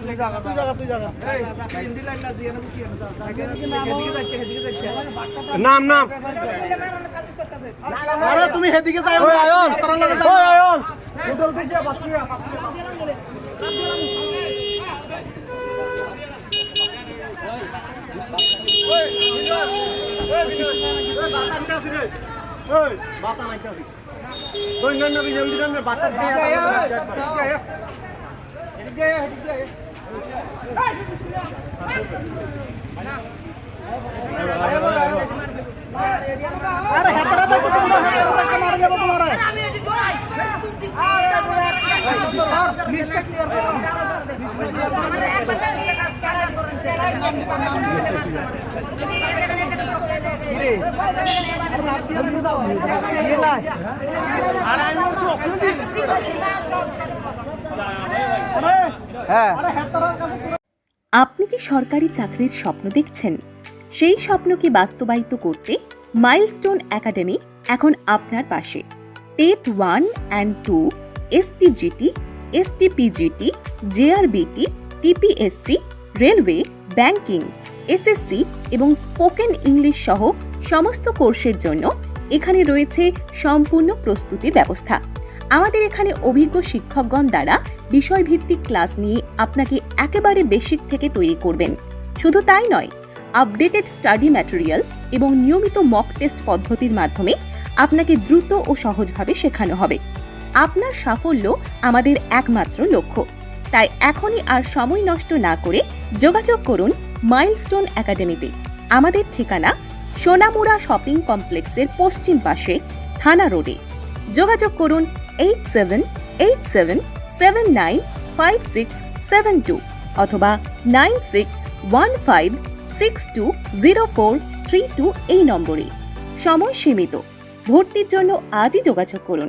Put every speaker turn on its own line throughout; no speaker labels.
তুই জায়গা তুই জায়গা তুই জায়গা এই তুই দিলাম না দিয়ে না বুঝি না এদিকে যাচ্ছে এদিকে যাচ্ছে
নাম নাম
বলে মারানো সাজিস করতেছে
আরে তুমি হেদিকে যাও ওই আয়ন ওই আয়ন আরে হেতরা তো তুমি হেতরা মার যাব তোমার
আমি এটি ডরাই
লিস্টটা ক্লিয়ার করো
আমার একবার চালা করেন সে
রে আরে লাভ দিয়ে দাও দিয়ে নাই আরে আমি বলছি ওখানে আরে হ্যাঁ। কাছে
আপনি কি সরকারি চাকরির স্বপ্ন দেখছেন? সেই স্বপ্নকে বাস্তবায়িত করতে মাইলস্টোন একাডেমি এখন আপনার পাশে। TET one and two S T GT S STGT STPGT JRBT TPSC railway banking SSC এবং স্পোকেন ইংলিশ সহ সমস্ত কোর্সের জন্য এখানে রয়েছে সম্পূর্ণ প্রস্তুতি ব্যবস্থা। আমাদের এখানে অভিজ্ঞ শিক্ষকগণ দ্বারা বিষয়ভিত্তিক ক্লাস নিয়ে আপনাকে একেবারে বেসিক থেকে তৈরি করবেন। শুধু তাই নয়, আপডেটেড স্টাডি ম্যাটেরিয়াল এবং নিয়মিত মক টেস্ট পদ্ধতির মাধ্যমে আপনাকে দ্রুত ও সহজভাবে শেখানো হবে। আপনার সাফল্য আমাদের একমাত্র লক্ষ্য। তাই এখনই আর সময় নষ্ট না করে যোগাযোগ করুন মাইলস্টোন একাডেমিতে। আমাদের ঠিকানা সোনামুড়া শপিং কমপ্লেক্সের পশ্চিম পাশে থানা রোডে। যোগাযোগ করুন eight seven eight seven seven nine five six seven two অথবা nine six one five six two zero four three two এই নম্বরে। সময় সীমিত। ভর্তির জন্য আজই যোগাযোগ করুন।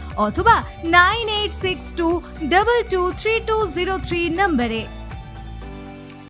অথবা nine eight six two double two three two zero three নম্বরে